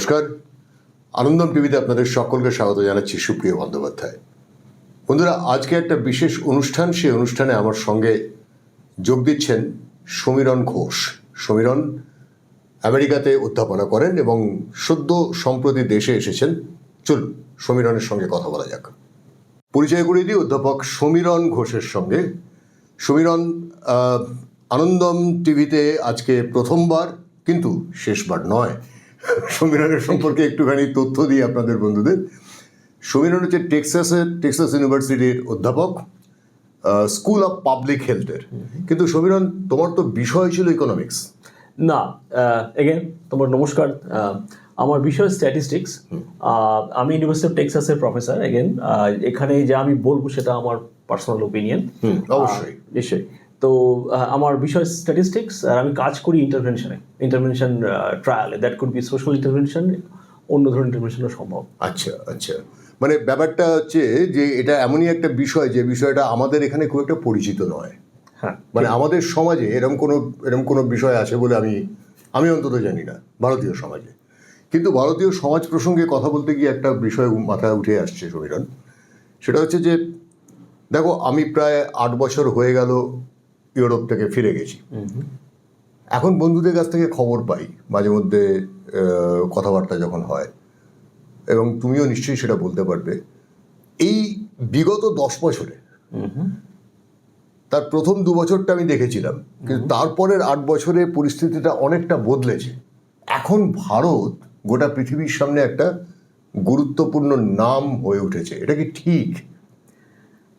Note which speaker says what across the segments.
Speaker 1: নমস্কার। আনন্দম টিভিতে আপনাদের সকলকে স্বাগত জানাচ্ছি সুপ্রিয় বন্দ্যোপাধ্যায়। বন্ধুরা, আজকে একটা বিশেষ অনুষ্ঠান, সেই অনুষ্ঠানে আমার সঙ্গে যোগ দিচ্ছেন সমীরণ ঘোষ। সমীরণ আমেরিকাতে অধ্যাপনা করেন এবং সদ্য সম্প্রতি দেশে এসেছেন। চলুন, সমীরণের সঙ্গে কথা বলা যাক। পরিচয় করিয়ে দিই, অধ্যাপক সমীরণ ঘোষের সঙ্গে। সমীরণ আনন্দম টিভিতে আজকে প্রথমবার, কিন্তু শেষবার নয়। সমীরণের সম্পর্কে একটুখানি তথ্য দিই আপনাদের বন্ধুদের। সমীরণ হচ্ছে টেক্সাসের টেক্সাস ইউনিভার্সিটির অধ্যাপক স্কুল অফ পাবলিক হেলথের। কিন্তু সমীরণ তোমার তো বিষয় ছিল ইকোনমিক্স
Speaker 2: না এগেন তোমার নমস্কার। আমার বিষয় স্ট্যাটিস্টিক্স আমি ইউনিভার্সিটি অফ টেক্সাসের প্রফেসর এগেন এখানে যে আমি বলব সেটা আমার পার্সোনাল ওপিনিয়ন
Speaker 1: অবশ্যই।
Speaker 2: নিশ্চয়ই। তো আমার বিষয় স্ট্যাটিস্টিক্স আর আমি কাজ করি ইন্টারভেনশনে intervention ট্রায়ালে that could be social intervention অন্য ধরনের ইন্টারভেনশনও সম্ভব।
Speaker 1: আচ্ছা আচ্ছা। মানে ব্যাপারটা হচ্ছে যে এটা এমনই একটা বিষয় যে বিষয়টা আমাদের এখানে খুব একটা পরিচিত নয়।
Speaker 2: হ্যাঁ
Speaker 1: মানে আমাদের সমাজে এরকম কোনো এরকম কোনো বিষয় আছে বলে আমি আমি অন্তত জানি না ভারতীয় সমাজে। কিন্তু ভারতীয় সমাজ প্রসঙ্গে কথা বলতে গিয়ে একটা বিষয় মাথায় উঠে আসছে সমীরণ। সেটা হচ্ছে যে দেখো আমি প্রায় আট বছর হয়ে গেল ইউরোপ থেকে ফিরে গেছি। এখন বন্ধুদের কাছ থেকে খবর পাই, মাঝে মধ্যে কথাবার্তা যখন হয়। এবং তুমিও নিশ্চয়ই সেটা বলতে পারবে। এই বিগত দশ বছরে তার প্রথম দু বছরটা আমি দেখেছিলাম। কিন্তু তারপরের আট বছরে পরিস্থিতিটা অনেকটা বদলেছে। এখন ভারত গোটা পৃথিবীর সামনে একটা গুরুত্বপূর্ণ নাম হয়ে উঠেছে। এটা কি ঠিক?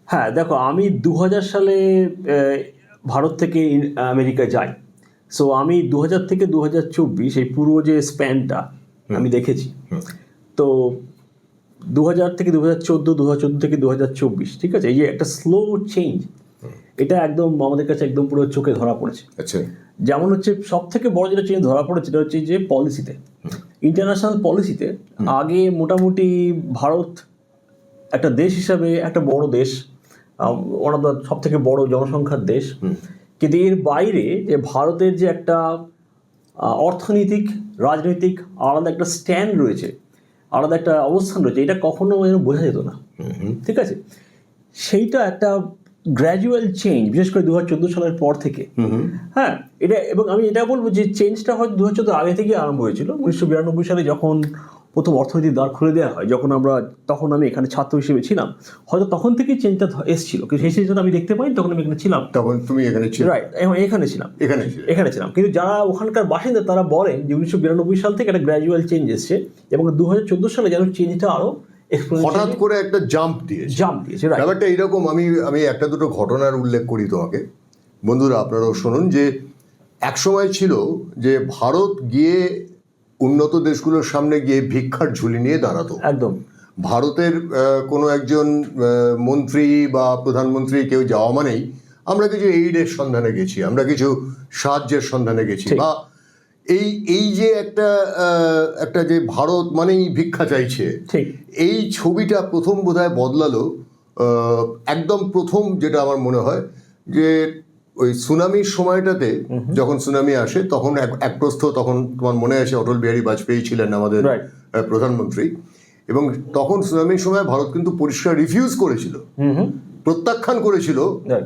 Speaker 2: হ্যাঁ দেখো, আমি দু হাজার সালে ভারত থেকে আমেরিকা যাই সো আমি দু হাজার থেকে দু চব্বিশ এই পুরো যে স্প্যানটা আমি দেখেছি। তো দু হাজার থেকে দু হাজার চোদ্দ দু হাজার থেকে দু হাজার চব্বিশ ঠিক আছে? এই যে একটা স্লো চেঞ্জ এটা একদম আমাদের কাছে একদম পুরো চোখে ধরা পড়েছে।
Speaker 1: আচ্ছা।
Speaker 2: যেমন হচ্ছে সব থেকে বড় যেটা চেঞ্জ ধরা পড়েছে সেটা হচ্ছে যে পলিসিতে ইন্টারন্যাশনাল পলিসিতে আগে মোটামুটি ভারত একটা দেশ হিসাবে একটা বড় দেশ। ওয়ান অফ দ্য সব থেকে বড় জনসংখ্যার দেশ। কিন্তু এর বাইরে যে ভারতের যে একটা অর্থনৈতিক রাজনৈতিক আলাদা একটা স্ট্যান্ড রয়েছে আলাদা একটা অবস্থান রয়েছে এটা কখনো যেন বোঝা যেত না। ঠিক আছে? সেইটা একটা গ্র্যাজুয়াল চেঞ্জ বিশেষ করে দু হাজার চোদ্দ সালের পর থেকে। হ্যাঁ এটা এবং আমি এটা বলব যে চেঞ্জটা হয়তো দু হাজার আগে থেকে আরম্ভ হয়েছিল। উনিশশো বিরানব্বই সালে যখন প্রথম অর্থনৈতিক দ্বার খুলে দেওয়া হয় যখন আমরা তখন আমি এখানে ছাত্র হিসেবে ছিলাম। হয়তো তখন থেকেই চেঞ্জটা এসেছিল কিন্তু সেই চেঞ্জটা আমি দেখতে পাই তখন আমি এখানে ছিলাম।
Speaker 1: তখন তুমি এখানে ছিল।
Speaker 2: রাইট এখানে ছিলাম।
Speaker 1: এখানে
Speaker 2: এখানে ছিলাম। কিন্তু যারা ওখানকার বাসিন্দা তারা বলেন যে উনিশশো বিরানব্বই সাল থেকে একটা গ্র্যাজুয়াল চেঞ্জ এসছে এবং দু হাজার চোদ্দ সালে যেন চেঞ্জটা আরও
Speaker 1: হঠাৎ করে একটা জাম্প দিয়েছে।
Speaker 2: জাম্প দিয়েছে
Speaker 1: ব্যাপারটা এইরকম আমি আমি একটা দুটো ঘটনার উল্লেখ করি তোমাকে। বন্ধুরা আপনারাও শুনুন যে এক সময় ছিল যে ভারত গিয়ে উন্নত দেশগুলোর সামনে গিয়ে ভিক্ষার ঝুলি নিয়ে দাঁড়াতো।
Speaker 2: একদম।
Speaker 1: ভারতের কোনো একজন মন্ত্রী বা প্রধানমন্ত্রী কেউ যাওয়া মানেই আমরা কিছু এইডের সন্ধানে গেছি আমরা কিছু সাহায্যের সন্ধানে গেছি বা এই এই যে একটা একটা যে ভারত মানেই ভিক্ষা চাইছে এই ছবিটা প্রথম বোধহয় বদলালো একদম প্রথম যেটা আমার মনে হয় যে ওই সুনামির সময়টাতে যখন সুনামি আসে তখন এক প্রস্থ তখন তোমার মনে আছে অটল বিহারী বাজপেয়ী ছিলেন আমাদের প্রধানমন্ত্রী। এবং তখন সুনামির সময় ভারত কিন্তু পরিষ্কার রিফিউজ করেছিল। প্রত্যাখ্যান করেছিল।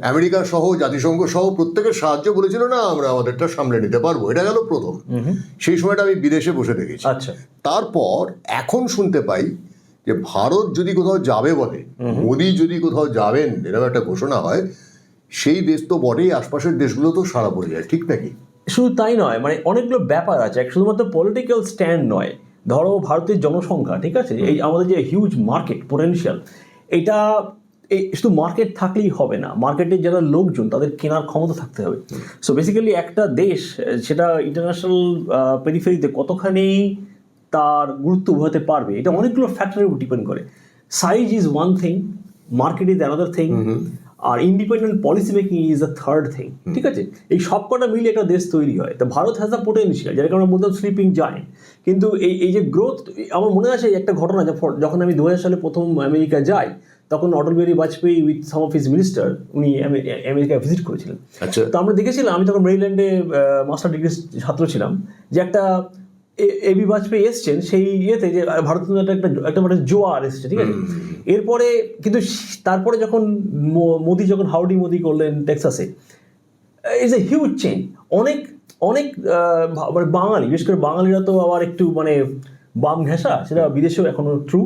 Speaker 1: আমেরিকা সহ জাতিসংঘ সহ প্রত্যেকের সাহায্য বলেছিল না আমরা আমাদেরটা সামলে নিতে পারব। এটা গেল প্রথম। সেই সময়টা আমি বিদেশে বসে দেখেছি।
Speaker 2: আচ্ছা।
Speaker 1: তারপর এখন শুনতে পাই যে ভারত যদি কোথাও যাবে বলে মোদি যদি কোথাও যাবেন এরকম একটা ঘোষণা হয় সেই দেশ তো বটেই আশপাশের দেশগুলো তো সারা পড়ে যায় ঠিক নাকি?
Speaker 2: শুধু তাই নয় মানে অনেকগুলো ব্যাপার আছে এক শুধুমাত্র পলিটিক্যাল স্ট্যান্ড নয় ধরো ভারতের জনসংখ্যা ঠিক আছে? এই আমাদের যে হিউজ মার্কেট পোটেনশিয়াল এটা এই শুধু মার্কেট থাকলেই হবে না মার্কেটের যারা লোকজন তাদের কেনার ক্ষমতা থাকতে হবে। সো বেসিক্যালি একটা দেশ সেটা ইন্টারন্যাশনাল পেরিফেরিতে কতখানি তার গুরুত্ব বোঝাতে পারবে এটা অনেকগুলো ফ্যাক্টরের উপর ডিপেন্ড করে। Size is one thing market is another thing R independent policy making is the third thing ঠিক আছে? এই সবকটা মিলে একটা দেশ তৈরি হয়। তো ভারত হ্যাজ আ পোটেনশিয়াল যেটাকে আমরা বলতাম স্লিপিং জায়েন্ট কিন্তু এই এই যে গ্রোথ আমার মনে আছে একটা ঘটনা যখন- যখন আমি দু হাজার সালে প্রথম আমেরিকা যাই তখন Atal Bihari Vajpayee with some of his minister উনি আমে- আমেরিকা ভিজিট করেছিলেন।
Speaker 1: আচ্ছা।
Speaker 2: তো আমরা দেখেছিলাম আমি তখন মেরিল্যান্ডে মাস্টার ডিগ্রি ছাত্র ছিলাম যে একটা এ- এবি বাজপেয়ী এসছেন সেই ইয়েতে যে ভারতের মধ্যে একটা একটা মানে জোয়ার এসছে ঠিক আছে? এরপরে কিন্তু তারপরে যখন মোদি যখন হাউডি মোদি করলেন টেক্সাসে ইজ এ হিউজ চেঞ্জ অনেক অনেক মানে বাঙালি বিশেষ করে বাঙালিরা তো আবার একটু মানে বাম ঘেঁষা সেটা বিদেশেও এখনও ট্রু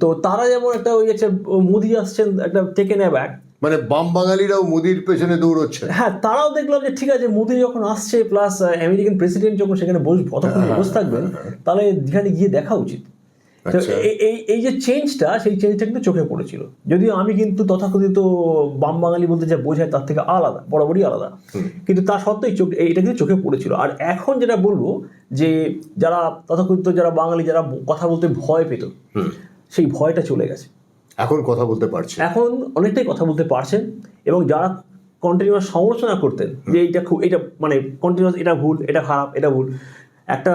Speaker 2: তো তারা যেমন একটা ওই একটা মোদি আসছেন একটা টেকেন নেয় ব্যাক
Speaker 1: মানে বাম বাঙালিরাও মোদির পেছনে দৌড়চ্ছে।
Speaker 2: হ্যাঁ তারাও দেখলাম যে ঠিক আছে মোদি যখন আসছে প্লাস আমেরিকান প্রেসিডেন্ট যখন সেখানে বস অতক্ষণ বসে থাকবেন তাহলে এখানে গিয়ে দেখা উচিত।
Speaker 1: আচ্ছা।
Speaker 2: এই- এই এই যে চেঞ্জটা সেই চেঞ্জটা কিন্তু চোখে পড়েছিল। যদিও আমি কিন্তু তথাকথিত বাম বাঙালি বলতে যা বোঝায় তার থেকে আলাদা বরাবরই আলাদা। কিন্তু তা সত্ত্বেও চোখ এইটা কিন্তু চোখে পড়েছিল। আর এখন যেটা বলব যে যারা তথাকথিত যারা বাঙালি যারা কথা বলতে ভয় পেত সেই ভয়টা চলে গেছে।
Speaker 1: এখন কথা বলতে পারছে।
Speaker 2: এখন অনেকটাই কথা বলতে পারছেন এবং যারা কন্টিনিউয়াস সমালোচনা করতেন যে এইটা খুব এটা মানে কন্টিনিউয়াস এটা ভুল এটা খারাপ এটা ভুল একটা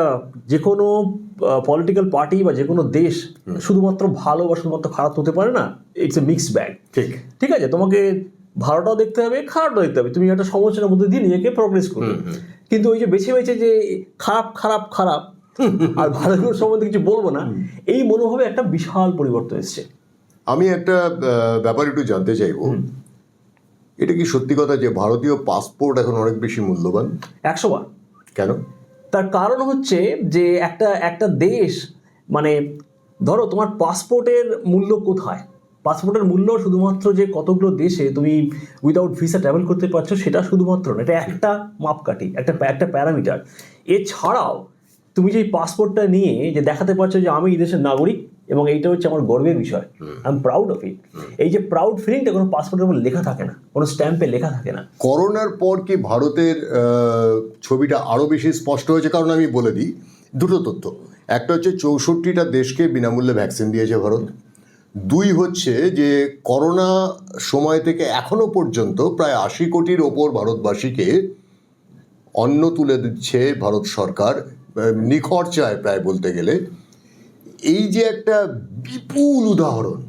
Speaker 2: যে কোনো পলিটিক্যাল পার্টি বা যে কোনো দেশ শুধুমাত্র ভালো বা শুধুমাত্র খারাপ হতে পারে না ইটস এ মিক্সড ব্যাগ
Speaker 1: ঠিক।
Speaker 2: ঠিক আছে তোমাকে ভালোটাও দেখতে হবে খারাপটাও দেখতে হবে। তুমি একটা সমালোচনার মধ্যে দিয়ে নিজেকে প্রগ্রেস করবে। কিন্তু ওই যে বেছে বেছে যে খারাপ খারাপ খারাপ আর ভালোগুলোর সম্বন্ধে কিছু বলব না এই মনোভাবে একটা বিশাল পরিবর্তন এসছে।
Speaker 1: আমি একটা ব্যাপার একটু জানতে চাইব। এটা কি সত্যি কথা যে ভারতীয় পাসপোর্ট এখন অনেক বেশি মূল্যবান?
Speaker 2: একশো বার।
Speaker 1: কেন?
Speaker 2: তার কারণ হচ্ছে যে একটা একটা দেশ মানে ধরো তোমার পাসপোর্টের মূল্য কোথায়? পাসপোর্টের মূল্য শুধুমাত্র যে কতগুলো দেশে তুমি উইদাউট ভিসা ট্রাভেল করতে পারছ সেটা শুধুমাত্র না এটা একটা মাপকাঠি একটা একটা প্যারামিটার এছাড়াও তুমি যে পাসপোর্টটা নিয়ে যে দেখাতে পারছ যে আমি এই দেশের নাগরিক এবং এইটা হচ্ছে আমার গর্বের বিষয়। I am proud of it এই যে প্রাউড ফিলিংটা কোনো পাসপোর্টের উপর লেখা থাকে না কোনো স্ট্যাম্পে লেখা থাকে না।
Speaker 1: করোনার পর কি ভারতের ছবিটা আরও বেশি স্পষ্ট হয়েছে? কারণ আমি বলে দিই দুটো তথ্য। একটা হচ্ছে চৌষট্টিটা দেশকে বিনামূল্যে ভ্যাকসিন দিয়েছে ভারত। দুই হচ্ছে যে করোনা সময় থেকে এখনও পর্যন্ত প্রায় আশি কোটির ওপর ভারতবাসীকে অন্ন তুলে দিচ্ছে ভারত সরকার নিখরচায় প্রায় বলতে গেলে। এই যে একটা বিপুল উদাহরণ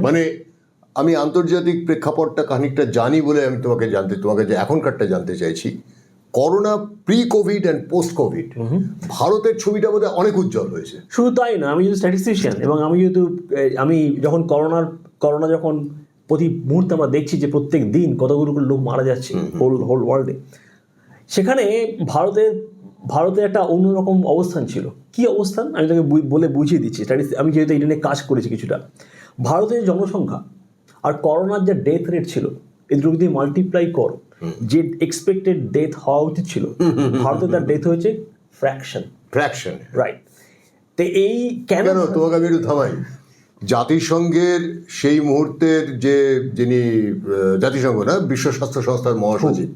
Speaker 1: মানে আমি আন্তর্জাতিক প্রেক্ষাপটটা খানিকটা জানি বলে আমি তোমাকে জানতে তোমাকে যে এখনকারটা জানতে চাইছি corona pre COVID and post COVID ভারতের ছবিটা বোধহয় অনেক উজ্জ্বল হয়েছে।
Speaker 2: শুধু তাই না আমি যেহেতু স্ট্যাটিস্টিশিয়ান এবং আমি যেহেতু আমি যখন করোনার করোনা যখন প্রতি মুহূর্তে আমরা দেখছি যে প্রত্যেক দিন কতগুলো লোক মারা যাচ্ছে হোল হোল ওয়ার্ল্ডে সেখানে ভারতের ভারতের একটা অন্যরকম অবস্থান ছিল। কি অবস্থান? আমি তাকে বলে বুঝিয়ে দিচ্ছি। স্ট্যাটিস আমি যেহেতু এটা নিয়ে কাজ করেছি কিছুটা। ভারতের জনসংখ্যা আর করোনার যে ডেথ রেট ছিল দুটো যদি মাল্টিপ্লাই করো যে এক্সপেক্টেড ডেথ হওয়া উচিত ছিল ভারতে তার ডেথ হয়েছে ফ্র্যাকশন
Speaker 1: ফ্র্যাকশন
Speaker 2: রাইট তো এই কেন
Speaker 1: তোমাকে আমি একটু থামাই। জাতিসংঘের সেই মুহূর্তের যে যিনি জাতিসংঘ না বিশ্ব স্বাস্থ্য সংস্থার মহাসচিব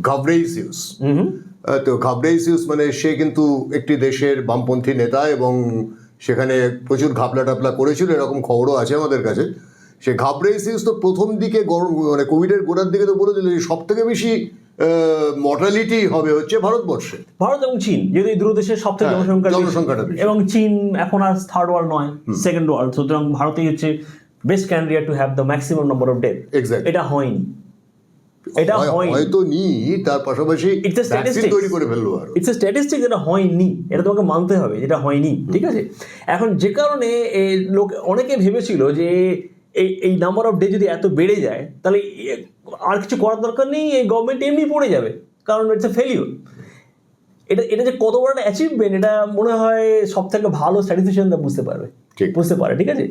Speaker 1: গাবরেইসিউস আহ, তো গাবরেইসিউস মানে সে কিন্তু একটি দেশের বামপন্থী নেতা এবং সেখানে প্রচুর ঘাপলা টাপলা করেছিল এরকম খবরও আছে আমাদের কাছে। সে ঘাবরেইসিউস তো প্রথম দিকে গরম মানে কোভিডের গোড়ার দিকে তো বলে বলেছিল যে সব থেকে বেশি মর্টালিটি হবে হচ্ছে ভারতবর্ষে।
Speaker 2: ভারত এবং চীন যেহেতু এই দুটো দেশের সব থেকে
Speaker 1: হ্যাঁ,
Speaker 2: জনসংখ্যা
Speaker 1: জনসংখ্যাটা।
Speaker 2: এবং চীন এখন আর থার্ড ওয়ার্ল্ড নয় সেকেন্ড ওয়ার্ল্ড সুতরাং ভারতেই হচ্ছে best candidate to have the maximum number of death. এটা হয়নি। এটা
Speaker 1: হয়তো নি তার পাশাপাশি তৈরি করে ফেলল আর।
Speaker 2: ইটস এ স্ট্যাটিস্টিক যেটা হয়নি এটা তোমাকে মানতে হবে যেটা হয়নি ঠিক আছে? এখন যে কারণে লোক অনেকে ভেবেছিল যে এই এই নাম্বার অফ ডে যদি এত বেড়ে যায় তাহলে আর কিছু করার দরকার নেই এই গভর্নমেন্ট এমনি পড়ে যাবে কারণ ইটস এ ফেলিওর এটা এটা যে কত বড় একটা অ্যাচিভমেন্ট এটা মনে হয় সব থেকে ভালো স্ট্যাটিস্টিশিয়ানরা বুঝতে পারবে। বুঝতে পারে ঠিক আছে?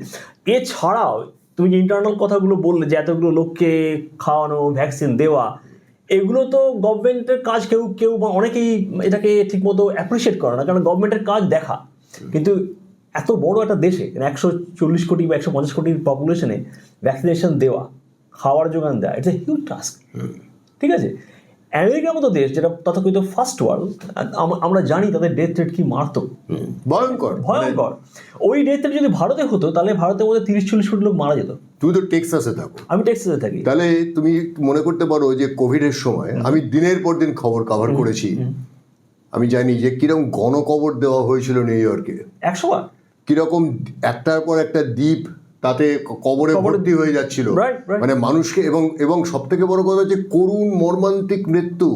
Speaker 2: এছাড়াও তুমি যে ইন্টারনাল কথাগুলো বললে যে এতগুলো লোককে খাওয়ানো ভ্যাকসিন দেওয়া এগুলো তো গভর্নমেন্টের কাজ কেউ কেউ বা অনেকেই এটাকে ঠিকমতো অ্যাপ্রিসিয়েট করে না। কারণ গভর্নমেন্টের কাজ দেখা। কিন্তু এত বড় একটা দেশে একশো চল্লিশ কোটি বা একশো পঞ্চাশ কোটির পপুলেশনে ভ্যাকসিনেশন দেওয়া খাওয়ার যোগান দেওয়া ইটস এ হিউজ টাস্ক ঠিক আছে? আমেরিকার মতো দেশ যেটা তথাকথিত ফার্স্ট ওয়ার্ল্ড আমরা জানি তাদের ডেথ রেট কি মারাত্মক।
Speaker 1: ভয়ঙ্কর।
Speaker 2: ভয়ঙ্কর। ওই ডেথ রেট যদি ভারতে হতো তাহলে ভারতের মধ্যে তিরিশ চল্লিশ কোটি লোক মারা যেত।
Speaker 1: তুমি তো টেক্সাসে থাকো।
Speaker 2: আমি টেক্সাসে থাকি।
Speaker 1: তাহলে তুমি মনে করতে পারো যে কোভিডের সময় আমি দিনের পর দিন খবর কভার করেছি। আমি জানি যে কীরকম গণকবর দেওয়া হয়েছিল নিউ ইয়র্কে।
Speaker 2: একশো বার?
Speaker 1: কীরকম একটার পর একটা দ্বীপ তাতে কবরে ভর্তি হয়ে যাচ্ছিল. মানে মানুষকে এবং এবং সব থেকে বড় কথা হচ্ছে করুণ মর্মান্তিক মৃত্যু।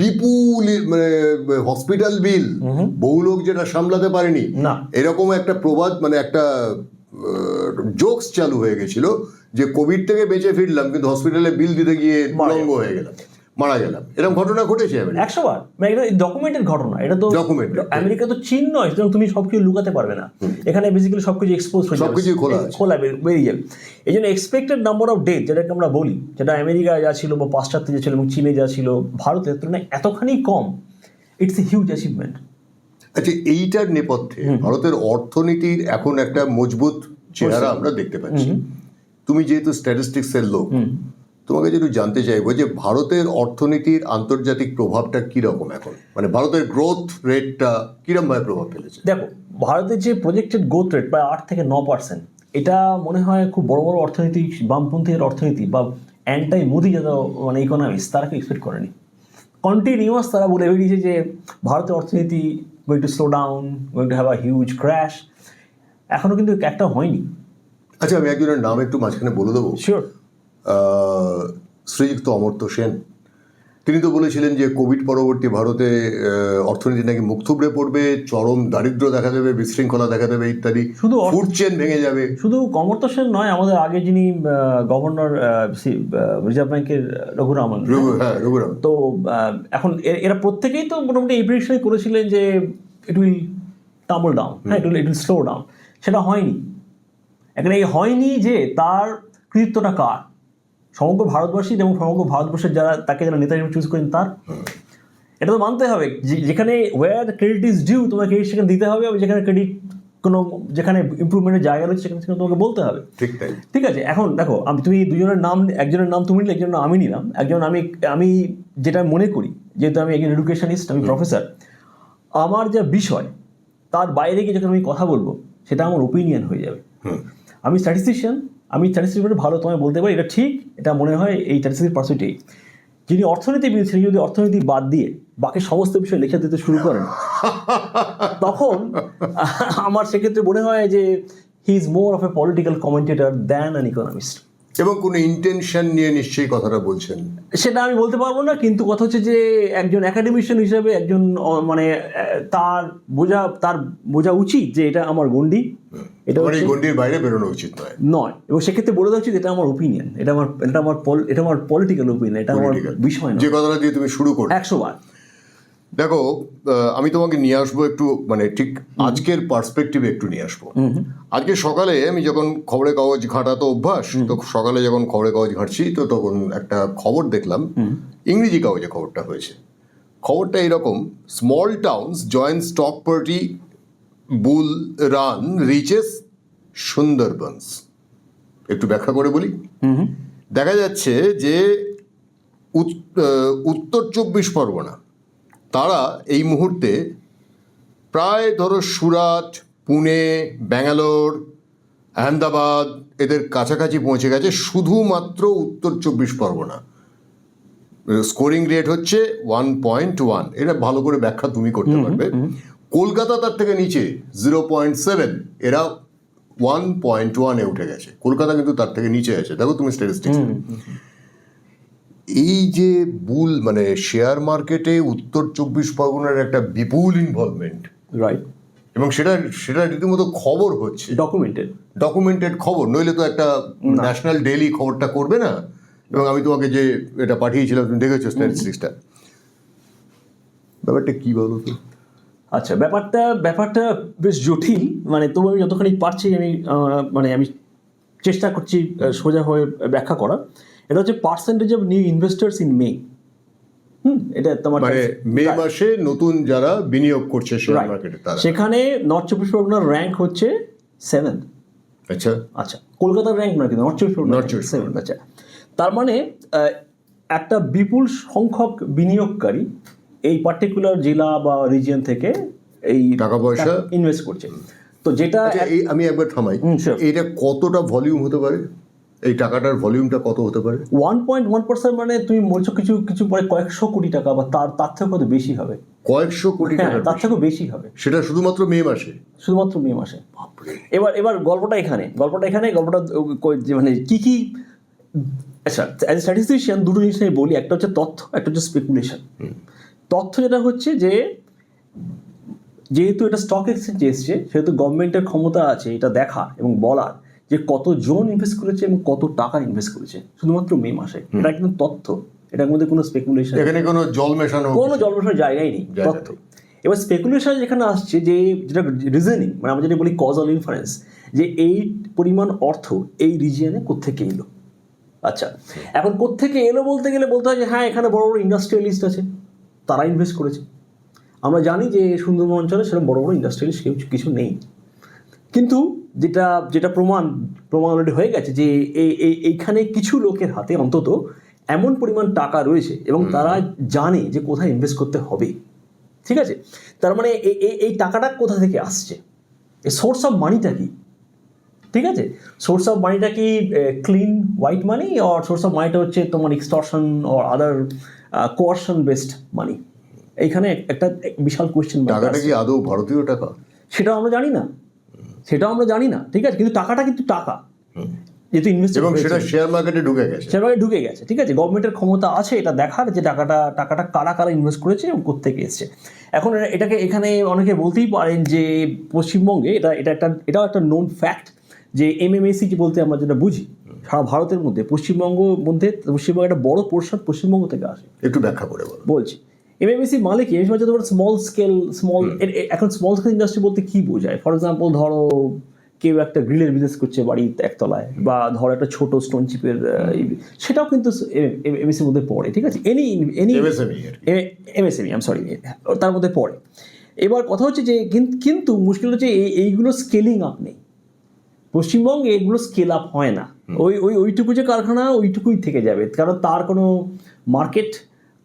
Speaker 1: বিপুল মানে হসপিটাল বিল বহু লোক যেটা সামলাতে পারেনি। এরকম একটা প্রবাদ মানে একটা জোকস চালু হয়ে গেছিল যে কোভিড থেকে বেঁচে ফিরলাম কিন্তু হসপিটালে বিল দিতে গিয়ে
Speaker 2: মারা
Speaker 1: হয়ে গেলাম। মারা গেলাম। এরকম ঘটনা ঘটেছে।
Speaker 2: একশো বার মানে এটা ডকুমেন্টেড ঘটনা। এটা তো
Speaker 1: Documented,
Speaker 2: আমেরিকা তো চীন নয় সুতরাং তুমি সবকিছু লুকাতে পারবে না। এখানে বেসিক্যালি সবকিছু এক্সপোজ হয়ে যাবে।
Speaker 1: সবকিছুই খোলা
Speaker 2: খোলা বেরিয়ে যাবে। এই জন্য এক্সপেক্টেড নাম্বার অফ ডেথ যেটাকে আমরা বলি যেটা আমেরিকায় যা ছিল বা পাশ্চাত্যে যা ছিল এবং চীনে যা ছিল ভারতের তুলনায় এতখানি কম ইটস এ হিউজ অ্যাচিভমেন্ট
Speaker 1: আচ্ছা এইটার নেপথ্যে ভারতের অর্থনীতির এখন একটা মজবুত চেহারা আমরা দেখতে পাচ্ছি। তুমি যেহেতু স্ট্যাটিস্টিক্স এর লোক তোমাকে যেটু জানতে চাইব যে ভারতের অর্থনীতির আন্তর্জাতিক প্রভাবটা কি রকম এখন? মানে ভারতের গ্রোথ রেটটা কিরম ভাবে প্রভাব ফেলেছে?
Speaker 2: দেখো ভারতের যে প্রজেক্টেড গ্রোথ রেট প্রায় আট থেকে ন পার্সেন্ট এটা মনে হয় খুব বড় বড় অর্থনীতি বামপন্থীর অর্থনীতি বা অ্যান্টাই মোদি যারা মানে ইকোনমিক্স তারা কেউ এক্সপেক্ট করেনি। কন্টিনিউয়াস তারা বলে বেরিয়েছে যে ভারতের অর্থনীতি going to slow down going to have a huge crash এখনও কিন্তু একটা হয়নি।
Speaker 1: আচ্ছা আমি একজনের নাম একটু মাঝখানে বলে দেবো।
Speaker 2: শিওর
Speaker 1: শ্রীযুক্ত অমর্ত্য সেন। তিনি তো বলেছিলেন যে কোভিড পরবর্তী ভারতে অর্থনীতি নাকি মুখ থুবড়ে পড়বে চরম দারিদ্র দেখা দেবে বিশৃঙ্খলা দেখা দেবে ইত্যাদি।
Speaker 2: শুধু
Speaker 1: ফুড চেন ভেঙে যাবে।
Speaker 2: শুধু কমর্ত সেন নয় আমাদের আগে যিনি গভর্নর রিজার্ভ ব্যাংকের রঘুরামন।
Speaker 1: হ্যাঁ রঘুরাম
Speaker 2: তো এখন এরা প্রত্যেকেই তো মোটামুটি এই প্রেডিকশনই করেছিলেন যে ইট উইল টাম্বল ডাউন হ্যাঁ it will it will slow down সেটা হয়নি। এখানে এই হয়নি যে তার কৃতিত্বটা কার? সমগ্র ভারতবাসীর এবং সমগ্র ভারতবর্ষের যারা তাকে যারা নেতা হিসেবে চুজ করেন তার এটা তো মানতে হবে। যে- যেখানে ওয়ার ক্রেডিট ইজ ডিউ তোমার ক্রেডিট সেখানে দিতে হবে এবং যেখানে ক্রেডিট কোনো যেখানে ইম্প্রুভমেন্টের জায়গা রয়েছে সেখানে সেখানে তোমাকে বলতে হবে।
Speaker 1: ঠিক তাই।
Speaker 2: ঠিক আছে এখন দেখো আমি তুমি দুজনের নাম একজনের নাম তুমি নিলে একজনের নাম আমি নিলাম। একজন আমি আমি যেটা মনে করি যেহেতু আমি একজন এডুকেশনিস্ট আমি প্রফেসর আমার যা বিষয় তার বাইরে গিয়ে যখন আমি কথা বলব সেটা আমার ওপিনিয়ন হয়ে যাবে। আমি স্ট্যাটিস্টিশিয়ান আমি স্ট্যাটিস্টিক্স ভালো তোমায় বলতে পারি এটা ঠিক এটা মনে হয় এই স্ট্যাটিস্টিক্স পার্সেন্টেই যিনি অর্থনীতিবিদ তিনি যদি অর্থনীতি বাদ দিয়ে বাকি সমস্ত বিষয়ে লেখা দিতে শুরু করেন তখন আমার সেক্ষেত্রে মনে হয় যে he is more of a political commentator than an economist
Speaker 1: এবং কোনো ইন্টেনশন নিয়ে নিশ্চয়ই কথাটা বলছেন।
Speaker 2: সেটা আমি বলতে পারব না কিন্তু কথা হচ্ছে যে একজন একাডেমিশিয়ান হিসেবে একজন মানে তার বোঝা তার বোঝা উচিত যে এটা আমার গন্ডি এটা
Speaker 1: আমার এই গণ্ডির বাইরে বেরোনো উচিত নয়।
Speaker 2: নয়। এবং সেক্ষেত্রে বলে দেওয়া উচিত এটা আমার ওপিনিয়ন এটা আমার এটা আমার এটা আমার পলিটিক্যাল ওপিনিয়ন এটা আমার বিষয়
Speaker 1: যে কথাটা দিয়ে তুমি শুরু করো
Speaker 2: একশো বার।
Speaker 1: দেখো আমি তোমাকে নিয়ে আসব একটু মানে ঠিক আজকের পার্সপেক্টিভে একটু নিয়ে আসব। আজকে সকালে আমি যখন খবরের কাগজ ঘাঁটা তো অভ্যাস তো সকালে যখন খবরের কাগজ ঘাঁটছি তো তখন একটা খবর দেখলাম ইংরেজি কাগজে খবরটা হয়েছে। খবরটা এরকম small towns joint stock party bull run riches Sundarbans একটু ব্যাখ্যা করে বলি। দেখা যাচ্ছে যে উত- উত্তর চব্বিশ পরগনা তারা এই মুহূর্তে প্রায় ধরো সুরাট পুনে ব্যাঙ্গালোর আহমেদাবাদ এদের কাছাকাছি পৌঁছে গেছে শুধুমাত্র উত্তর চব্বিশ পরগনা। স্কোরিং রেট হচ্ছে ওয়ান পয়েন্ট ওয়ান এটা ভালো করে ব্যাখ্যা তুমি করতে পারবে। কলকাতা তার থেকে নিচে জিরো পয়েন্ট সেভেন এরা ওয়ান পয়েন্ট ওয়ানে উঠে গেছে। কলকাতা কিন্তু তার থেকে নিচে আছে। দেখো তুমি স্ট্যাটিস্টিক্স এই যে বুল মানে শেয়ার মার্কেটে উত্তর চব্বিশ পরগনার একটা বিপুল ইনভলভমেন্ট
Speaker 2: রাইট
Speaker 1: এবং সেটা সেটা রীতিমতো খবর হচ্ছে।
Speaker 2: ডকুমেন্টেড
Speaker 1: ডকুমেন্টেড খবর নইলে তো একটা ন্যাশনাল ডেইলি খবরটা করবে না। এবং আমি তোমাকে যে এটা পাঠিয়েছিলাম তুমি দেখেছ স্ট্যাটিস্টিক্সটা ব্যাপারটা কী বলো তো?
Speaker 2: আচ্ছা ব্যাপারটা ব্যাপারটা বেশ জটিল। মানে তবু আমি যতখানি পারছি আমি মানে আমি চেষ্টা করছি সোজা হয়ে ব্যাখ্যা করার। এটা হচ্ছে percentage of new investors in May hmm এটা তোমার
Speaker 1: মানে মে মাসে নতুন যারা বিনিয়োগ করছে শেয়ার মার্কেটে তারা।
Speaker 2: সেখানে নর্থ চব্বিশ পরগনার র্যাঙ্ক হচ্ছে সেভেন্থ
Speaker 1: আচ্ছা।
Speaker 2: আচ্ছা কলকাতার র্যাঙ্ক নয় কিন্তু নর্থ চব্বিশ পরগনা
Speaker 1: চব্বিশ
Speaker 2: সেভেন্থ আচ্ছা। তার মানে একটা বিপুল সংখ্যক বিনিয়োগকারী এই পার্টিকুলার জেলা বা রিজিয়ন থেকে এই
Speaker 1: টাকা পয়সা।
Speaker 2: ইনভেস্ট করছে। তো যেটা
Speaker 1: আচ্ছা আমি একবার থামাই। এটা কতটা ভলিউম হতে পারে? এই টাকাটার ভলিউমটা কত হতে পারে?
Speaker 2: ওয়ান পয়েন্ট ওয়ান পার্সেন্ট মানে তুমি বলছো কিছু কিছু পরে কয়েকশো কোটি টাকা বা তার তার থেকে কত বেশি হবে।
Speaker 1: কয়েকশো কোটি
Speaker 2: হ্যাঁ
Speaker 1: টাকা
Speaker 2: তার থেকেও বেশি হবে।
Speaker 1: সেটা শুধুমাত্র মে মাসে?
Speaker 2: শুধুমাত্র মে মাসে। এবার এবার গল্পটা এখানে গল্পটা এখানে গল্পটা মানে কি কি? আচ্ছা অ্যাজ এ স্ট্যাটিস্টিশিয়ান দুটো জিনিস আমি বলি একটা হচ্ছে তথ্য একটা হচ্ছে স্পেকুলেশন তথ্য যেটা হচ্ছে যে যেহেতু এটা স্টক এক্সচেঞ্জ এসছে সেহেতু গভর্নমেন্টের ক্ষমতা আছে এটা দেখা এবং বলার যে কতজন ইনভেস্ট করেছে এবং কত টাকা ইনভেস্ট করেছে। শুধুমাত্র মে মাসে। এটা একদম তথ্য। এটার মধ্যে কোনো স্পেকুলেশন
Speaker 1: এখানে কোনো জল মেশানো
Speaker 2: কোনো জলপ্রসূর জায়গাই নেই। তথ্য। এবার স্পেকুলেশন যেখানে আসছে যে যেটা রিজনিং মানে আমরা যেটা বলি কজাল ইনফারেন্স যে এই পরিমাণ অর্থ এই রিজিয়নে কোত্থেকে এলো? আচ্ছা এখন কোত্থেকে এলো বলতে গেলে বলতে হয় যে হ্যাঁ এখানে বড় বড় ইন্ডাস্ট্রিয়ালিস্ট আছে। তারা ইনভেস্ট করেছে। আমরা জানি যে সুন্দরবন অঞ্চলে সেরকম বড় বড় ইন্ডাস্ট্রিয়ালিস্ট কেউ কিছু নেই। কিন্তু যেটা যেটা প্রমাণ প্রমাণ অলরেডি হয়ে গেছে যে এই এই- এইখানে কিছু লোকের হাতে অন্তত এমন পরিমাণ টাকা রয়েছে এবং তারা জানে যে কোথায় ইনভেস্ট করতে হবে। ঠিক আছে? তার মানে এই- টাকাটা কোথা থেকে আসছে? এই সোর্স অফ মানিটা কি? ঠিক আছে? সোর্স অফ মানিটা কি ক্লিন হোয়াইট মানি আর সোর্স অফ মানিটা হচ্ছে তোমার extortion or other coercion based money এইখানে একটা বিশাল কোয়েশ্চেন
Speaker 1: টাকাটা কি আদৌ ভারতীয় টাকা?
Speaker 2: সেটাও আমরা জানি না। সেটাও আমরা জানি না ঠিক আছে? কিন্তু টাকাটা কিন্তু টাকা। যেহেতু ইনভেস্ট
Speaker 1: এবং সেটা শেয়ার মার্কেটে ঢুকে গেছে।
Speaker 2: সেভাবে ঢুকে গেছে ঠিক আছে? গভর্নমেন্টের ক্ষমতা আছে এটা দেখার যে টাকাটা টাকাটা কারা কারা ইনভেস্ট করেছে এবং কোথেকে এসছে। এখন এটাকে এখানে অনেকে বলতেই পারেন যে পশ্চিমবঙ্গে এটা এটা একটা এটাও একটা নোন ফ্যাক্ট যে এমএমএসি যে বলতে আমরা যেটা বুঝি সারা ভারতের মধ্যে। পশ্চিমবঙ্গ মধ্যে পশ্চিমবঙ্গ একটা বড় পোর্শন পশ্চিমবঙ্গ থেকে আসে।
Speaker 1: একটু ব্যাখ্যা করে বলো
Speaker 2: বলছি এমএমএসি মানে কি এমএমএসি তোমার স্মল স্কেল স্মল এখন স্মল স্কেল ইন্ডাস্ট্রি বলতে কি বোঝায়? ফর এক্সাম্পল ধরো কেউ একটা গ্রিলের বিজনেস করছে বাড়ির একতলায় বা ধরো একটা ছোট স্টোন চিপের সেটাও কিন্তু এমএসির মধ্যে পড়ে ঠিক আছে? Any any. MSME um sorry তার মধ্যে পড়ে। এবার কথা হচ্ছে যে কিন্তু মুশকিল হচ্ছে এই এইগুলো স্কেলিং আপ নেই। পশ্চিমবঙ্গে এগুলো স্কেল আপ হয় না। ওই ওই ওইটুকু যে কারখানা ওইটুকুই থেকে যাবে। কারণ তার কোনো মার্কেট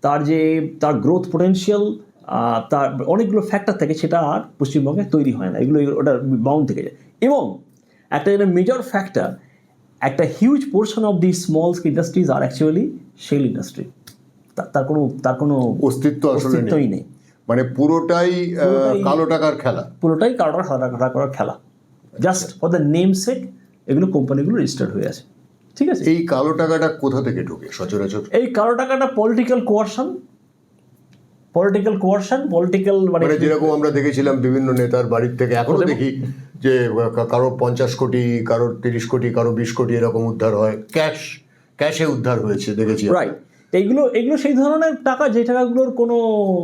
Speaker 2: তার যে তার গ্রোথ পোটেনশিয়াল তার অনেকগুলো ফ্যাক্টর থাকে সেটা আর পশ্চিমবঙ্গে তৈরি হয় না। এগুলো ওটা বাউন্ড থেকে যায়। এবং একটা যেটা মেজর ফ্যাক্টর একটা huge portion of the small industries R actually sell industry তার কোনো তার কোনো
Speaker 1: অস্তিত্ব
Speaker 2: অস্তিত্বই নেই।
Speaker 1: মানে পুরোটাই কালো টাকার খেলা।
Speaker 2: পুরোটাই কালো কাটা করার খেলা। Just for the name sake এগুলো কোম্পানিগুলো রেজিস্টার্ড হয়ে আছে। ঠিক আছে?
Speaker 1: এই কালো টাকাটা কোথা থেকে ঢোকে? সচরাচর?
Speaker 2: এই কালো টাকাটা political coercion political coercion political মানে
Speaker 1: মানে যেরকম আমরা দেখেছিলাম বিভিন্ন নেতার বাড়ির থেকে এখনও দেখি যে কারও পঞ্চাশ কোটি কারও তিরিশ কোটি কারও বিশ কোটি এরকম উদ্ধার হয়। ক্যাশ ক্যাশে উদ্ধার হয়েছে দেখেছি
Speaker 2: রাইট এইগুলো এগুলো সেই ধরনের টাকা যে টাকাগুলোর কোনো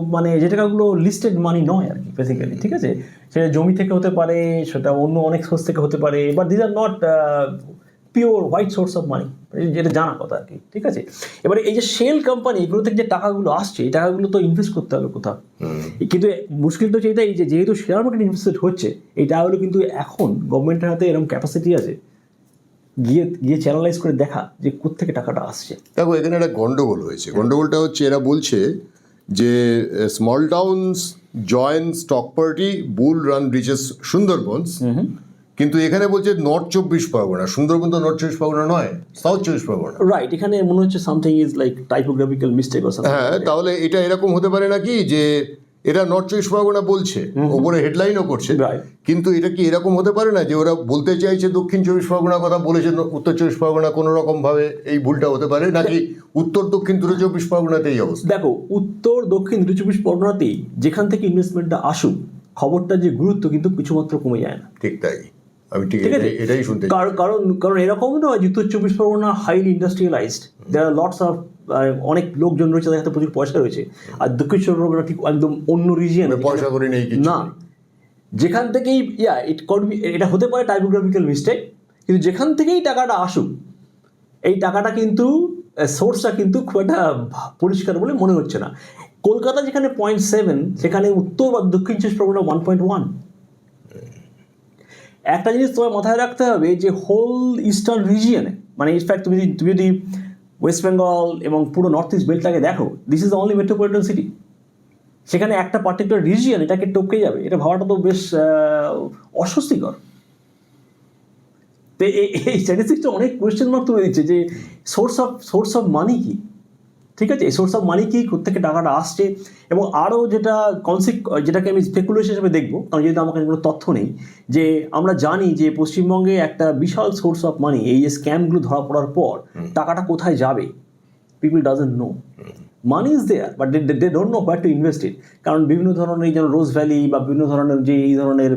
Speaker 2: মানে যে টাকাগুলো লিস্টেড মানি নয় আর কি বেসিক্যালি ঠিক আছে? সেটা জমি থেকে হতে পারে সেটা অন্য অনেক সোর্স থেকে হতে পারে but this are not pure white source of money যেটা জানা কথা আর কি ঠিক আছে? এবারে এই যে সেল কোম্পানি এগুলো থেকে যে টাকাগুলো আসছে এই টাকাগুলো তো ইনভেস্ট করতে হবে কোথাও। কিন্তু মুশকিল তো এটাই যে যেহেতু শেয়ার মার্কেট ইনভেস্টেড হচ্ছে এই টাকাগুলো কিন্তু এখন গভর্নমেন্টের হাতে এরকম ক্যাপাসিটি আছে গিয়ে গিয়ে চ্যানেলাইজ করে দেখা যে কোত্থেকে টাকাটা আসছে।
Speaker 1: দেখো এখানে একটা গন্ডগোল হয়েছে। গন্ডগোলটা হচ্ছে এরা বলছে যে small towns join stock party bull run riches Sundarbans কিন্তু এখানে বলছে নর্থ চব্বিশ পরগনা। সুন্দরবন তো নর্থ চব্বিশ পরগনা নয় সাউথ চব্বিশ পরগনা।
Speaker 2: রাইট এখানে মনে হচ্ছে something is like typographical mistake
Speaker 1: হ্যাঁ তাহলে এটা এরকম হতে পারে নাকি যে এরা নর্থ চব্বিশ পরগনা বলছে ওপরে হেডলাইনও করছে. কিন্তু এটা কি এরকম হতে পারে না যে ওরা বলতে চাইছে দক্ষিণ চব্বিশ পরগনার কথা বলেছে উত্তর চব্বিশ পরগনা কোনো রকম ভাবে এই ভুলটা হতে পারে নাকি উত্তর দক্ষিণ দুটো চব্বিশ পরগনাতেই অবস্থা?
Speaker 2: দেখো উত্তর দক্ষিণ দুই চব্বিশ পরগনাতেই যেখান থেকে ইনভেস্টমেন্টটা আসুক খবরটা যে গুরুত্ব কিন্তু কিছুমাত্র কমে যায় না।
Speaker 1: ঠিক তাই। আমি ঠিক
Speaker 2: আছে?
Speaker 1: এটাই- শুনতে
Speaker 2: কারণ কারণ এরকম নয় যে উত্তর চব্বিশ Pargana highly industrialised there are lots of অনেক লোকজন রয়েছে তাদের হাতে প্রচুর পয়সা রয়েছে। আর দক্ষিণ চব্বিশ পরগনা ঠিক একদম অন্য রিজিয়ন
Speaker 1: পয়সা করে নেই
Speaker 2: না। যেখান থেকেই ইয়া ইট কড এটা হতে পারে টাইপোগ্রাফিক্যাল মিস্টেক কিন্তু যেখান থেকেই টাকাটা আসুক এই টাকাটা কিন্তু সোর্সটা কিন্তু খুব একটা পরিষ্কার বলে মনে হচ্ছে না। কলকাতা যেখানে পয়েন্ট সেভেন সেখানে উত্তর বা দক্ষিণ চব্বিশ পরগনা ওয়ান পয়েন্ট ওয়ান একটা জিনিস তোমার মাথায় রাখতে হবে যে হোল ইস্টার্ন রিজিয়নে মানে ইনফ্যাক্ট তুমি যদি তুমি যদি ওয়েস্ট বেঙ্গল এবং পুরো নর্থ ইস্ট বেল্টটাকে দেখো this is only metropolitan city সেখানে একটা পার্টিকুলার রিজিয়ন এটাকে টপকে যাবে, এটা ভাবাটা তো বেশ অস্বস্তিকর। তো এই স্ট্যাটিস্টিক্সটা অনেক কোয়েশ্চেন মার্ক তুলে দিচ্ছে যে source of source of money কি? ঠিক আছে এই সোর্স অফ মানি কি কোথেকে টাকাটা আসছে এবং আরও যেটা কনসিক যেটাকে আমি স্পেকুলেশন হিসেবে দেখব কারণ যেহেতু আমার কাছে কোনো তথ্য নেই যে আমরা জানি যে পশ্চিমবঙ্গে একটা বিশাল সোর্স অফ মানি এই যে স্ক্যামগুলো ধরা পড়ার পর টাকাটা কোথায় যাবে? People doesn't know money is there but they don't know what to invest it কারণ বিভিন্ন ধরনের যেন রোজ ভ্যালি বা বিভিন্ন ধরনের যে এই ধরনের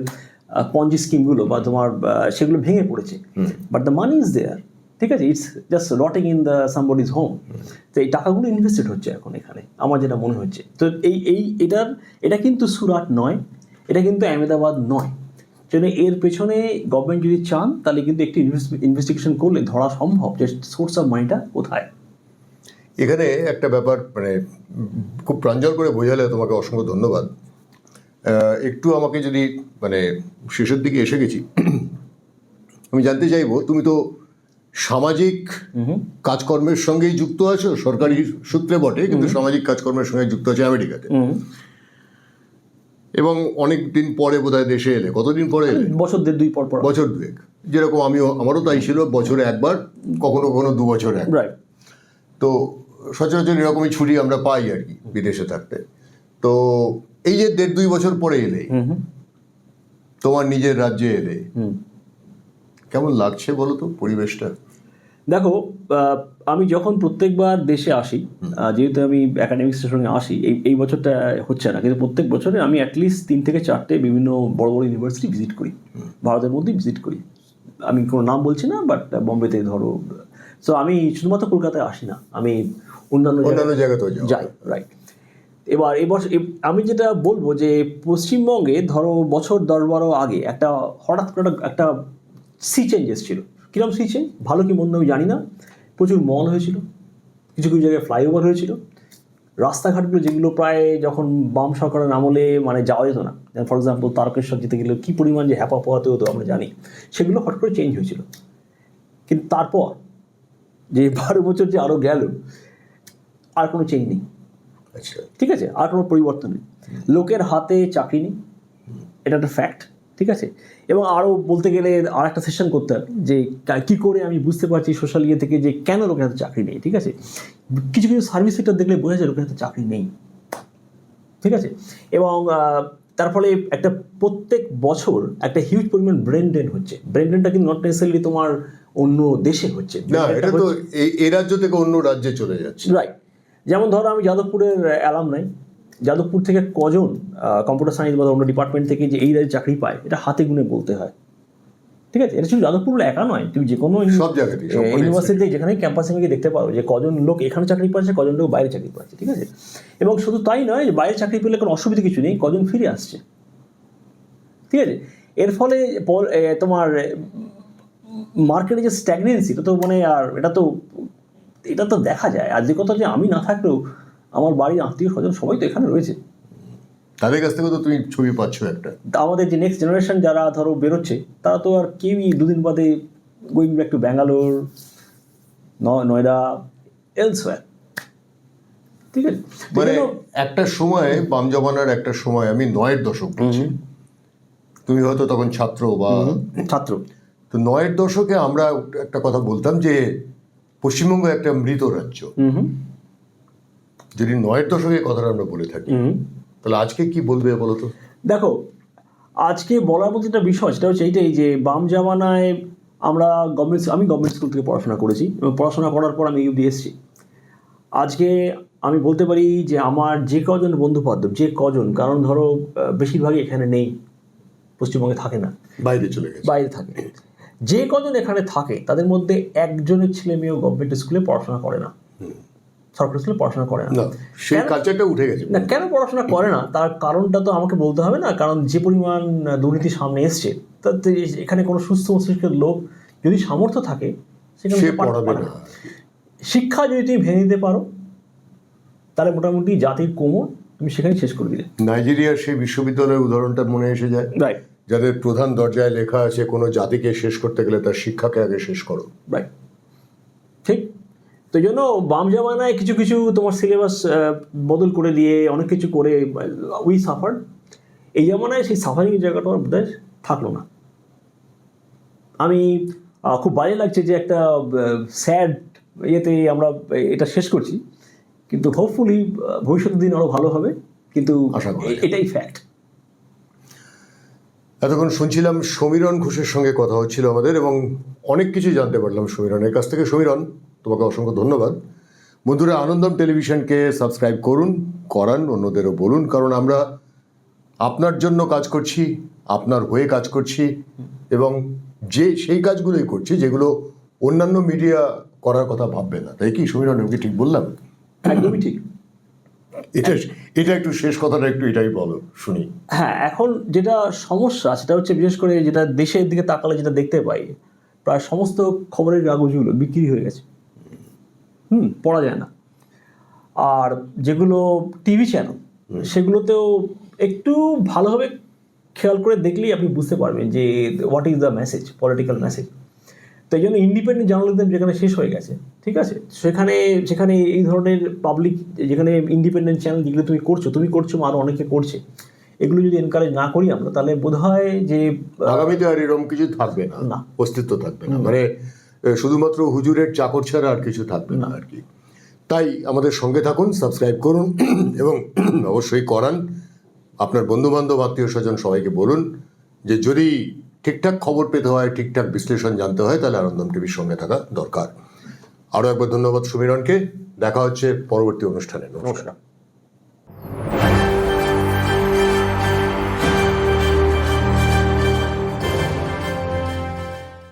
Speaker 2: পঞ্জি স্কিমগুলো বা তোমার সেগুলো ভেঙে পড়েছে। But the money is there ঠিক আছে it's just rotting in the somebody's home তো এই টাকাগুলো ইনভেস্টেড হচ্ছে এখন এখানে, আমার যেটা মনে হচ্ছে। তো এই এই, এটার, এটা কিন্তু সুরাট নয়, এটা কিন্তু আহমেদাবাদ নয়। জন্য এর পেছনে গভর্নমেন্ট যদি চান, তাহলে কিন্তু একটি ইনভেস্টিগেশন করলে ধরা সম্ভব যে সোর্স অফ মানিটা কোথায়।
Speaker 1: এখানে একটা ব্যাপার মানে খুব প্রাঞ্জল করে বোঝালে তোমাকে অসংখ্য ধন্যবাদ। একটু আমাকে যদি মানে শেষের দিকে এসে গেছি। আমি জানতে চাইব, তুমি তো সামাজিক কাজকর্মের সঙ্গেই যুক্ত আছো? সরকারি সূত্রে বটে কিন্তু সামাজিক কাজকর্মের সঙ্গে যুক্ত আছে আমেরিকাতে। এবং অনেক দিন পরে বোধহয় দেশে এলে। কতদিন পরে এলে?
Speaker 2: বছর দেড় দুই পর পর।
Speaker 1: বছর দুয়েক। যেরকম আমিও আমারও তাই ছিল বছরে একবার কখনো কখনো দু বছর তো সচরাচর এরকমই ছুটি আমরা পাই আর কি বিদেশে থাকতে। তো এই যে দেড় দুই বছর পরে এলে তোমার নিজের রাজ্যে এলে কেমন লাগছে বলো তো পরিবেশটা?
Speaker 2: দেখো আমি যখন প্রত্যেকবার দেশে আসি যেহেতু আমি একাডেমিক্সের সঙ্গে আসি এই এই বছরটা হচ্ছে না কিন্তু প্রত্যেক বছরে আমি অ্যাটলিস্ট তিন থেকে চারটে বিভিন্ন বড় বড় ইউনিভার্সিটি ভিজিট করি ভারতের মধ্যেই ভিজিট করি। আমি কোনো নাম বলছি না বাট বোম্বেতে ধরো সো আমি শুধুমাত্র কলকাতায় আসি না আমি অন্যান্য
Speaker 1: অন্যান্য জায়গাতেও
Speaker 2: যাই রাইট এবার এবছর এব- আমি যেটা বলব যে পশ্চিমবঙ্গে ধরো বছর দশ বারো আগে একটা হঠাৎ করে একটা সি চেঞ্জ এসেছিল। কীরকম সি চেঞ্জ ভালো কি মন্দ আমি জানি না। প্রচুর মল হয়েছিল। কিছু কিছু জায়গায় ফ্লাইওভার হয়েছিল। রাস্তাঘাটগুলো যেগুলো প্রায় যখন বাম সরকারের আমলে মানে যাওয়া যেত না ফর এক্সাম্পল তারকেশ্বর যেতে গেলে কী পরিমাণ যে হ্যাপা পোহাতে হতো আমরা জানি সেগুলো হঠাৎ করে চেঞ্জ হয়েছিল। কিন্তু তারপর যে বারো বছর যে আরও গেল আর কোনো চেঞ্জ নেই।
Speaker 1: আচ্ছা।
Speaker 2: ঠিক আছে? আর কোনো পরিবর্তন নেই। লোকের হাতে চাকরি নেই। এটা একটা ফ্যাক্ট ঠিক আছে? এবং আরও বলতে গেলে আর একটা সেশন করতে হবে যে কা- করে আমি বুঝতে পারছি সোশ্যাল ইয়ে থেকে যে কেন লোকের হাতে চাকরি নেই ঠিক আছে? কিছু কিছু সার্ভিস সেক্টর দেখলে বোঝা যায় লোকের হাতে চাকরি নেই ঠিক আছে? এবং তার ফলে একটা প্রত্যেক বছর একটা হিউজ পরিমাণ ব্রেন ড্রেন হচ্ছে। ব্রেন ড্রেনটা কিন্তু নট নেসেসারি তোমার অন্য দেশে হচ্ছে।
Speaker 1: না এটা তো এই রাজ্য থেকে অন্য রাজ্যে চলে যাচ্ছে।
Speaker 2: রাইট যেমন ধরো আমি যাদবপুরের অ্যালাম নাই। যাদবপুর থেকে কজন কম্পিউটার সায়েন্স বা অন্য ডিপার্টমেন্ট থেকে যে এই রাজ্যে চাকরি পায় এটা হাতে গুনে বলতে হয়। ঠিক আছে? এটা শুধু যাদবপুর একা নয় তুমি যে কোনো
Speaker 1: সব জায়গাতেই, সব
Speaker 2: ইউনিভার্সিটি যেখানে ক্যাম্পাসে গিয়ে দেখতে পারো যে কজন লোক এখানে চাকরি পাচ্ছে কজন লোক বাইরে চাকরি পাচ্ছে ঠিক আছে? এবং শুধু তাই নয় যে বাইরে চাকরি পেলে কোনো অসুবিধা কিছু নেই কজন ফিরে আসছে। ঠিক আছে? এর ফলে তোমার মার্কেটে যে স্ট্যাগনেন্সি এটা তো মানে আর এটা তো এটা তো দেখা যায়। আর যে কথা যে আমি না থাকলেও আমার বাড়ির আত্মীয় স্বজন সবাই তো এখানে রয়েছে।
Speaker 1: তাদের কাছ থেকে তো তুমি ছবি পাচ্ছ একটা।
Speaker 2: তা আমাদের যে নেক্সট জেনারেশন যারা ধরো বেরোচ্ছে তারা তো আর কেউই দুদিন বাদে going back to Bangalore Noida elsewhere ঠিক আছে?
Speaker 1: মানে একটা সময় বাম জমানার একটা সময় আমি নয়ের দশক তুমি হয়তো তখন ছাত্র বা
Speaker 2: ছাত্র।
Speaker 1: তো নয়ের দশকে আমরা একটা কথা বলতাম যে পশ্চিমবঙ্গ একটা মৃত রাজ্য। যদি নয়ের দশকে কথাটা আমরা বলে থাকি তাহলে আজকে কি বলবে বলো তো
Speaker 2: দেখো আজকে বলার মধ্যে একটা বিষয় সেটা হচ্ছে এইটাই যে বাম জামানায় আমরা গভর্নমেন্ট আমি গভর্নমেন্ট স্কুল থেকে পড়াশোনা করেছি এবং পড়াশোনা করার পর আমি ইউডি এসেছি। আজকে আমি বলতে পারি যে আমার যে কজন বন্ধু বান্ধব যে কজন কারণ ধরো বেশিরভাগই এখানে নেই পশ্চিমবঙ্গে থাকে না।
Speaker 1: বাইরে চলে গেছে।
Speaker 2: বাইরে থাকে। যে কজন এখানে থাকে তাদের মধ্যে একজনের ছেলে মেয়েও গভর্নমেন্ট স্কুলে পড়াশোনা করে না। সরকারি স্কুলে পড়াশোনা করে না।
Speaker 1: সেই কালচারটা উঠে গেছে।
Speaker 2: না কেন পড়াশোনা করে না? তার কারণটা তো আমাকে বলতে হবে না কারণ যে পরিমাণ দুর্নীতি সামনে এসছে তাতে এখানে কোনো সুস্থ মস্তিষ্কের লোক যদি সামর্থ্য থাকে সেখানে
Speaker 1: পড়াবে না।
Speaker 2: শিক্ষা যদি তুমি ভেঙে দিতে পারো তাহলে মোটামুটি জাতির কোমর তুমি সেখানে শেষ করে দিলে।
Speaker 1: নাইজেরিয়ার সেই বিশ্ববিদ্যালয়ের উদাহরণটা মনে এসে যায়।
Speaker 2: রাইট
Speaker 1: যাদের প্রধান দরজায় লেখা আছে কোনো জাতিকে শেষ করতে গেলে তার শিক্ষাকে আগে শেষ করো।
Speaker 2: রাইট ঠিক? তো জন্য বাম জামানায় কিছু কিছু তোমার সিলেবাস বদল করে দিয়ে অনেক কিছু করে উই সাফার এই জামানায় সেই সাফারিং জায়গাটা আমার বোধহয় থাকল না। আমি খুব বাজে লাগছে যে একটা স্যাড ইয়েতে আমরা এটা শেষ করছি। কিন্তু হোপফুলি ভবিষ্যতের দিন আরও ভালো হবে। কিন্তু
Speaker 1: আশা করা
Speaker 2: এটাই ফ্যাক্ট
Speaker 1: এতক্ষণ শুনছিলাম সমীরণ ঘোষের সঙ্গে কথা হচ্ছিল আমাদের এবং অনেক কিছু জানতে পারলাম সমীরণের কাছ থেকে। সমীরণ তোমাকে অসংখ্য ধন্যবাদ। বন্ধুরা আনন্দম টেলিভিশনকে সাবস্ক্রাইব করুন করান অন্যদেরও বলুন কারণ আমরা আপনার জন্য কাজ করছি আপনার হয়ে কাজ করছি এবং যে সেই কাজগুলোই করছি যেগুলো অন্যান্য মিডিয়া করার কথা ভাববে না। তাই কি সমীরণ আমি কি ঠিক বললাম?
Speaker 2: একদমই ঠিক।
Speaker 1: এটা এটা একটু শেষ কথাটা একটু এটাই বলো শুনি।
Speaker 2: হ্যাঁ এখন যেটা সমস্যা সেটা হচ্ছে বিশেষ করে যেটা দেশের দিকে তাকালে যেটা দেখতে পাই প্রায় সমস্ত খবরের কাগজগুলো বিক্রি হয়ে গেছে। হুম পড়া যায় না। আর যেগুলো টিভি চ্যানেল সেগুলোতেও একটু ভালোভাবে খেয়াল করে দেখলেই আপনি বুঝতে পারবেন যে what is the message political message তো এই জন্য ইন্ডিপেন্ডেন্ট জার্নালিজম যেখানে শেষ হয়ে গেছে ঠিক আছে? সেখানে সেখানে এই ধরনের পাবলিক যেখানে ইন্ডিপেন্ডেন্ট চ্যানেল যেগুলো তুমি করছ তুমি করছ আরও অনেকে করছে এগুলো যদি এনকারেজ না করি আমরা তাহলে বোধ হয় যে
Speaker 1: আগামীতে আর এরকম কিছু থাকবে না
Speaker 2: না।
Speaker 1: অস্তিত্ব থাকবে না। মানে শুধুমাত্র হুজুরের চাকর ছাড়া আর কিছু থাকবে না আর কি। তাই আমাদের সঙ্গে থাকুন, সাবস্ক্রাইব করুন এবং অবশ্যই করান। আপনার বন্ধু বান্ধব আত্মীয় স্বজন সবাইকে বলুন যে যদি ঠিকঠাক খবর পেতে হয়, ঠিকঠাক বিশ্লেষণ জানতে হয়, তাহলে আনন্দম টিভির সঙ্গে থাকা দরকার। আরও একবার ধন্যবাদ সুমিরনকে। দেখা হচ্ছে পরবর্তী অনুষ্ঠানে। নমস্কার।